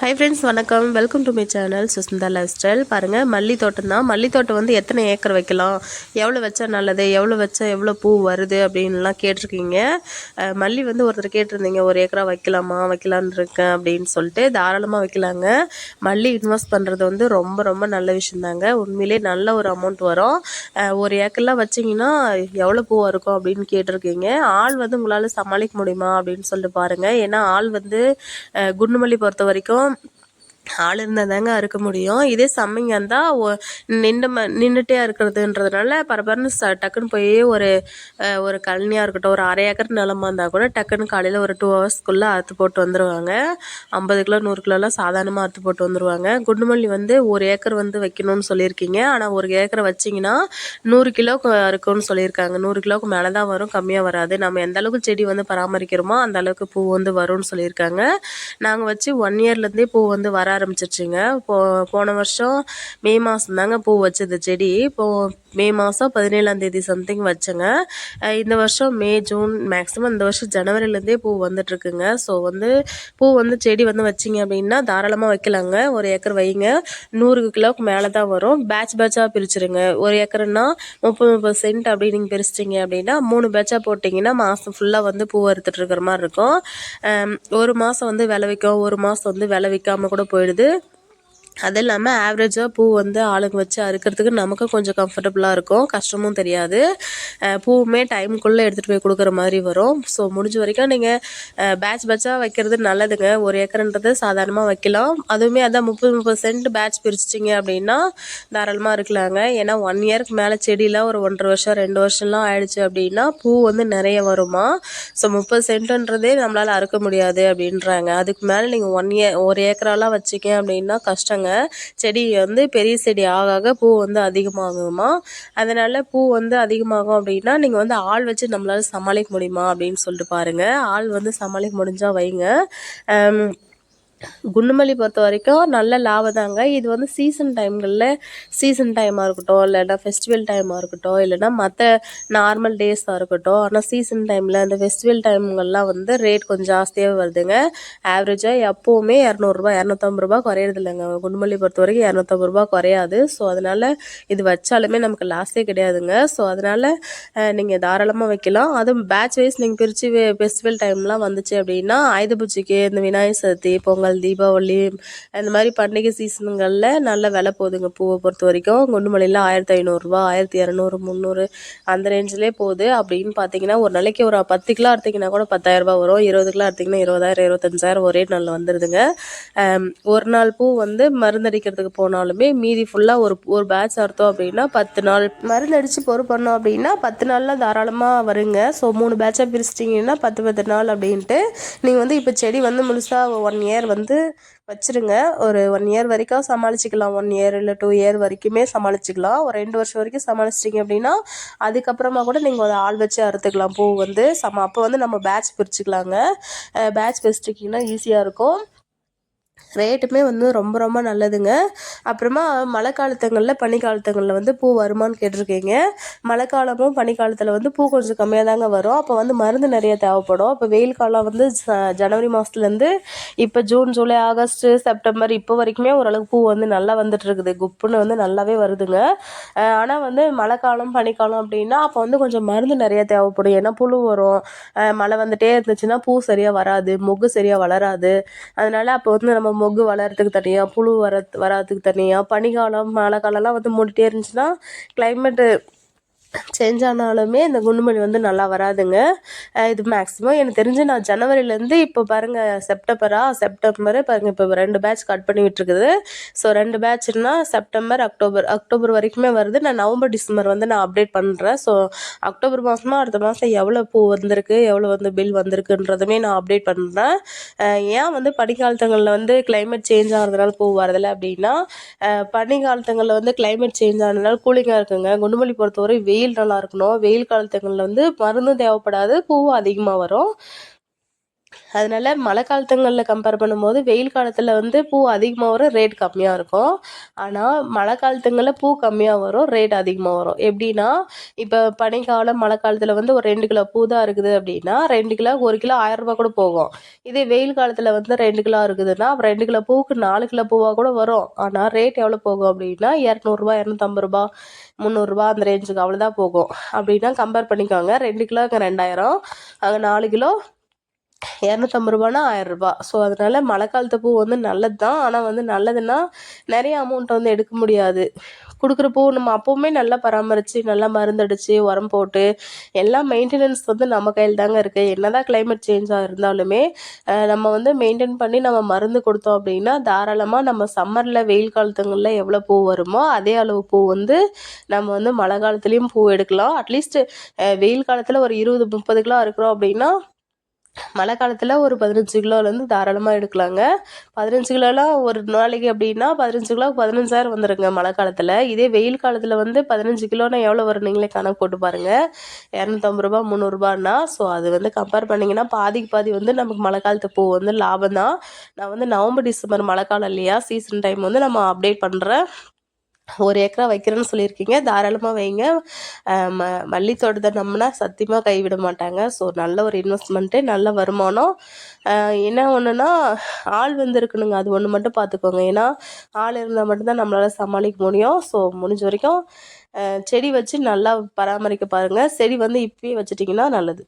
High friends வணக்கம். Welcome to my channel Sushmita lifestyle பாருங்கள் மல்லி தோட்டம் தான். மல்லி தோட்டம் வந்து எத்தனை ஏக்கர் வைக்கலாம்? எவ்வளோ வச்சா நல்லது? எவ்வளோ வச்சா எவ்வளோ பூ வருது? அப்படின்லாம் கேட்டிருக்கீங்க. மல்லி வந்து ஒருத்தர் கேட்டிருந்தீங்க ஒரு ஏக்கரா வைக்கலாமா? வைக்கலான்னு இருக்கேன் அப்படின்னு சொல்லிட்டு தாராளமாக வைக்கலாங்க. மல்லி இன்வெஸ்ட் பண்ணுறது வந்து ரொம்ப ரொம்ப நல்ல விஷயந்தாங்க. உண்மையிலே நல்ல ஒரு அமௌண்ட் வரும். ஒரு ஏக்கர்லாம் வச்சிங்கன்னா எவ்வளோ பூ இருக்கும் அப்படின்னு கேட்டிருக்கீங்க. ஆள் வந்து உங்களால் சமாளிக்க முடியுமா அப்படின்னு சொல்லிட்டு பாருங்கள் ஏன்னா ஆள் வந்து குண்டுமல்லி பொறுத்த வரைக்கும் അപ്പം ஆள் இருந்தால் தாங்க அறுக்க முடியும். இதே சம்மிங்க இருந்தால் நின்று ம நின்றுட்டே இருக்கிறதுன்றதுனால பரபரன்னு ச டக்குன்னு போய் ஒரு ஒரு கழனியாக இருக்கட்டும் ஒரு அரை ஏக்கர் நிலமா இருந்தால் கூட டக்குன்னு காலையில் ஒரு டூ ஹவர்ஸ்க்குள்ளே அறுத்து போட்டு வந்துடுவாங்க ஐம்பது கிலோ நூறு கிலோலாம் சாதாரணமாக அறுத்து போட்டு வந்துடுவாங்க குண்டுமல்லி வந்து ஒரு ஏக்கர் வந்து வைக்கணும்னு சொல்லியிருக்கீங்க. ஆனால் ஒரு ஏக்கரை வச்சிங்கன்னா நூறு கிலோக்கு இருக்கும்னு சொல்லியிருக்காங்க. நூறு கிலோக்கு மேலே தான் வரும் கம்மியாக வராது. நம்ம எந்த அளவுக்கு செடி வந்து பராமரிக்கிறோமோ அந்த அளவுக்கு பூ வந்து வரும்னு சொல்லியிருக்காங்க. நாங்கள் வச்சு ஒன் இயர்லேருந்தே பூ வந்து வர ஆரம்பிச்சிருச்சுங்க. போ போன வருஷம் மே மாதம் தாங்க பூ வச்சது செடி. இப்போது மே மாதம் பதினேழாம் தேதி சம்திங் வச்சேங்க. இந்த வருஷம் மே ஜூன் மேக்ஸிமம் இந்த வருஷம் ஜனவரிலேருந்தே பூ வந்துட்டுருக்குங்க. ஸோ வந்து பூ வந்து செடி வந்து வச்சிங்க அப்படின்னா தாராளமாக வைக்கலாங்க. ஒரு ஏக்கர் வைங்க. நூறு கிலோவுக்கு மேலே தான் வரும். பேட்ச் பேட்சாக பிரிச்சுருங்க. ஒரு ஏக்கர்னா முப்பது முப்பது சென்ட் அப்படி நீங்கள் பிரிச்சிட்டிங்க அப்படின்னா மூணு பேட்சாக போட்டிங்கன்னா மாதம் ஃபுல்லாக வந்து பூ அறுத்துட்டு இருக்கிற மாதிரி இருக்கும். ஒரு மாதம் வந்து விளைவிக்கும். ஒரு மாதம் வந்து விளைவிக்காமல் கூட போயிடுது அது இல்லாமல் ஆவரேஜாக பூ வந்து ஆளுங்க வச்சு அறுக்கிறதுக்கு நமக்கு கொஞ்சம் கம்ஃபர்டபுளாக இருக்கும். கஷ்டமும் தெரியாது. பூவுமே டைமுக்குள்ளே எடுத்துகிட்டு போய் கொடுக்குற மாதிரி வரும். ஸோ முடிஞ்ச வரைக்கும் நீங்கள் பேட்ச் பேட்சாக வைக்கிறது நல்லதுங்க. ஒரு ஏக்கர்ன்றது சாதாரணமாக வைக்கலாம். அதுவுமே அதான் முப்பது முப்பது சென்ட் பேட்ச் பிரிச்சிட்டிங்க அப்படின்னா தாராளமாக இருக்கலாங்க ஏன்னா ஒன் இயருக்கு மேலே செடியெலாம் ஒரு ஒன்றரை வருஷம் ரெண்டு வருஷம்லாம் ஆயிடுச்சு அப்படின்னா பூ வந்து நிறைய வருமா? ஸோ முப்பது சென்ட்டுன்றதே நம்மளால் அறுக்க முடியாது அப்படின்றாங்க. அதுக்கு மேலே நீங்கள் ஒன் இயர் ஒரு ஏக்கராலாம் வச்சிங்க அப்படின்னா கஷ்டங்க. செடி வந்து பெரிய செடி ஆக ஆக பூ வந்து அதிகமாகுமா? அதனால் பூ வந்து அதிகமாகும் அப்படின்னா நீங்கள் வந்து ஆள் வச்சு நம்மளால் சமாளிக்க முடியுமா அப்படின்னு சொல்லிட்டு பாருங்கள் ஆள் வந்து சமாளிக்க முடிஞ்சால் வைங்க. குண்டுமல்லி பொறுத்த வரைக்கும் நல்ல லாபம் தாங்க. இது வந்து சீசன் டைம்களில் சீசன் டைமாக இருக்கட்டும் இல்லைன்னா ஃபெஸ்டிவல் டைமாக இருக்கட்டும் இல்லைன்னா மற்ற நார்மல் டேஸாக இருக்கட்டும். ஆனால் சீசன் டைமில் அந்த ஃபெஸ்டிவல் டைம்கள்லாம் வந்து ரேட் கொஞ்சம் ஜாஸ்தியாகவே வருதுங்க. ஆவரேஜாக எப்போவுமே இரநூறுபா இரநூத்தம்பது ரூபா குறையிறது இல்லைங்க. குண்டுமல்லி பொறுத்த வரைக்கும் இரநூத்தம்பது ரூபா குறையாது. ஸோ அதனால் இது வச்சாலுமே நமக்கு லாஸே கிடையாதுங்க. ஸோ அதனால் நீங்கள் தாராளமாக வைக்கலாம். அதுவும் பேட்ச் வைஸ் நீங்கள் பிரித்து ஃபெஸ்டிவல் டைம்லாம் வந்துச்சு அப்படின்னா ஆயுத பூஜைக்கு இந்த விநாயகர் சதுர்த்தி பொங்கல் தீபாவளி இந்த மாதிரி பண்டிகை சீசனுங்களில் நல்ல விலை போகுதுங்க. பூவை பொறுத்த வரைக்கும் குண்டுமல்லியில் ஆயிரத்தி ஐநூறுரூவா ஆயிரத்தி இரநூறு முந்நூறு அந்த ரேஞ்சிலே போகுது. அப்படின்னு பார்த்தீங்கன்னா ஒரு நாளைக்கு ஒரு பத்து கிலோ அறுத்திங்கன்னா கூட பத்தாயிரரூபா வரும். இருபது கிலோ அறுத்திங்கன்னா இருபதாயிரம் இருபத்தஞ்சாயிரம் ஒரே நாளில் வந்துடுதுங்க ஒரு நாள் பூ வந்து மருந்தடிக்கிறதுக்கு போனாலுமே மீதி ஃபுல்லாக ஒரு ஒரு பேட்ச் அறுத்தோம் அப்படின்னா பத்து நாள். மருந்தடிச்சு பொறு பண்ணோம் அப்படின்னா பத்து நாளில் தாராளமாக வருங்க. ஸோ மூணு பேட்சாக பிரிச்சிட்டிங்கன்னா பத்து பத்து நாள் அப்படின்ட்டு. நீங்கள் வந்து இப்போ செடி வந்து முழுசாக ஒன் இயர் வந்து வந்து வச்சிருங்க. ஒரு ஒன் இயர் வரைக்கும் சமாளிச்சுக்கலாம். ஒன் இயர் இல்லை டூ இயர் வரைக்குமே சமாளிச்சுக்கலாம். ஒரு ரெண்டு வருஷம் வரைக்கும் சமாளிச்சிட்டிங்க அப்படின்னா அதுக்கப்புறமா கூட நீங்கள் ஒரு ஆள் வச்சு அறுத்துக்கலாம். பூ வந்து சம அப்போ வந்து நம்ம பேட்ச் பிரிச்சுக்கலாங்க. பேட்ச் பிரிச்சுட்டிங்கன்னா ஈஸியாக இருக்கும். ரேட்டுமே வந்து ரொம்ப ரொம்ப நல்லதுங்க. அப்புறமா மழை காலத்துங்களில் பனி காலத்துங்களில் வந்து பூ வருமான்னு கேட்டிருக்கீங்க. மழை காலமும் பனிக்காலத்தில் வந்து பூ கொஞ்சம் கம்மியாக தாங்க வரும். அப்போ வந்து மருந்து நிறைய தேவைப்படும். இப்போ வெயில் காலம் வந்து ஜனவரி மாதத்துலேருந்து இப்போ ஜூன் ஜூலை ஆகஸ்ட் செப்டம்பர் இப்போ வரைக்குமே ஓரளவுக்கு பூ வந்து நல்லா வந்துட்டு இருக்குது. குப்புன்னு வந்து நல்லாவே வருதுங்க. ஆனால் வந்து மழை காலம் பனிக்காலம் அப்படின்னா அப்போ வந்து கொஞ்சம் மருந்து நிறைய தேவைப்படும். ஏன்னா புழு வரும். மழை வந்துட்டே இருந்துச்சுன்னா பூ சரியாக வராது. மொக்கு சரியாக வளராது. அதனால அப்போ வந்து நம்ம மொக்கு வளர்றதுக்கு தனியாக புழு வர வராதுக்கு தனியாக பனிக்காலம் மழை காலம்லாம் வந்து மூடிட்டே இருந்துச்சுன்னா கிளைமேட்டு சேஞ்ச் ஆனாலுமே இந்த குண்டுமல்லி வந்து நல்லா வராதுங்க. இது மேக்ஸிமம் எனக்கு தெரிஞ்சு நான் ஜனவரிலேருந்து இப்போ பாருங்கள் செப்டம்பரா செப்டம்பர் பாருங்கள் இப்போ ரெண்டு பேட்ச் கட் பண்ணி விட்டுருக்குது ஸோ ரெண்டு பேட்ச்னா செப்டம்பர் அக்டோபர் அக்டோபர் வரைக்குமே வருது. நான் நவம்பர் டிசம்பர் வந்து நான் அப்டேட் பண்ணுறேன் ஸோ அக்டோபர் மாதமா அடுத்த மாதம் எவ்வளோ பூ வந்திருக்கு எவ்வளோ வந்து பில் வந்திருக்குன்றதுமே நான் அப்டேட் பண்ணுறேன் ஏன் வந்து பனிக்காலத்துங்களில் வந்து கிளைமேட் சேஞ்ச் ஆகிறதுனால பூ வரதில்லை அப்படின்னா அஹ் பனிக்காலத்துங்களில் வந்து கிளைமேட் சேஞ்ச் ஆனதுனால கூலிங்காக இருக்குங்க. குண்டுமல்லி பொறுத்தவரை வெயில் நல்லா இருக்கணும். வெயில் காலத்துங்களில் வந்து மருந்தும் தேவைப்படாது. பூவும் அதிகமாக வரும். அதனால மழை காலத்துங்களில் கம்பேர் பண்ணும்போது வெயில் காலத்தில் வந்து பூ அதிகமாக வரும் ரேட் கம்மியாக இருக்கும். ஆனால் மழை காலத்துங்களில் பூ கம்மியாக வரும் ரேட் அதிகமாக வரும். எப்படின்னா இப்போ பனிக்காலம் மழை காலத்தில் வந்து ஒரு ரெண்டு கிலோ பூ தான் இருக்குது அப்படின்னா ரெண்டு கிலோ ஒரு கிலோ ஆயிரரூபா கூட போகும். இதே வெயில் காலத்தில் வந்து ரெண்டு கிலோ இருக்குதுன்னா ரெண்டு கிலோ பூவுக்கு நாலு கிலோ பூவாக கூட வரும். ஆனால் ரேட் எவ்வளோ போகும் அப்படின்னா இரநூறுபா இரநூத்தம்பது ரூபா முந்நூறுரூபா அந்த ரேஞ்சுக்கு அவ்வளோதான் போகும். அப்படின்னா கம்பேர் பண்ணிக்கோங்க. ரெண்டு கிலோ அங்கே ரெண்டாயிரம் அங்கே நாலு கிலோ இரநூத்தம்பது ரூபானா ஆயிரரூபா ஸோ அதனால் மழை காலத்து பூ வந்து நல்லது தான் ஆனால் வந்து நல்லதுன்னா நிறைய அமௌண்ட் வந்து எடுக்க முடியாது. கொடுக்குற பூ நம்ம அப்போவுமே நல்லா பராமரித்து நல்லா மருந்தடிச்சு உரம் போட்டு எல்லாம் மெயின்டெனன்ஸ் வந்து நம்ம கையில் தாங்க இருக்குது என்ன தான் கிளைமேட் சேஞ்சாக இருந்தாலுமே நம்ம வந்து மெயின்டைன் பண்ணி நம்ம மருந்து கொடுத்தோம் அப்படின்னா தாராளமாக நம்ம சம்மரில் வெயில் காலத்துங்களில் எவ்வளோ பூ வருமோ அதே அளவு பூ வந்து நம்ம வந்து மழை காலத்துலேயும் பூ எடுக்கலாம். அட்லீஸ்ட் வெயில் காலத்தில் ஒரு இருபது முப்பது கிலோ இருக்கிறோம் அப்படின்னா மழை காலத்தில் ஒரு பதினஞ்சு கிலோலேருந்து தாராளமாக எடுக்கலாங்க. பதினஞ்சு கிலோலாம் ஒரு நாளைக்கு அப்படின்னா பதினஞ்சு கிலோ பதினஞ்சாயிரம் வந்துடுங்க மழை காலத்தில். இதே வெயில் காலத்தில் வந்து பதினஞ்சு கிலோனா எவ்வளோ வரும் நீங்களே கணக்கு போட்டு பாருங்கள் இரநூத்தம்பது ரூபா முந்நூறுரூபான்னா ஸோ அது வந்து கம்பேர் பண்ணிங்கன்னா பாதிக்கு பாதி வந்து நமக்கு மழை காலத்து பூ வந்து லாபம் தான். நான் வந்து நவம்பர் டிசம்பர் மழை காலம் இல்லையா? சீசன் டைம் வந்து நம்ம அப்டேட் பண்ணுறேன் ஒரு ஏக்கரா வைக்கிறேன்னு சொல்லியிருக்கீங்க. தாராளமாக வைங்க. ம மல்லி தோட்டத்தை நம்பினா சத்தியமாக கைவிட மாட்டாங்க. ஸோ நல்ல ஒரு இன்வெஸ்ட்மெண்ட்டு நல்ல வருமானம். என்ன ஒன்றுனா ஆள் வந்து இருக்கணுங்க அது ஒன்று மட்டும் பார்த்துக்கோங்க ஏன்னா ஆள் இருந்தால் மட்டும்தான் நம்மளால் சமாளிக்க முடியும். ஸோ முடிஞ்ச வரைக்கும் செடி வச்சு நல்லா பராமரிக்க பாருங்கள் செடி வந்து இப்பயே வச்சிட்டிங்கன்னா நல்லது.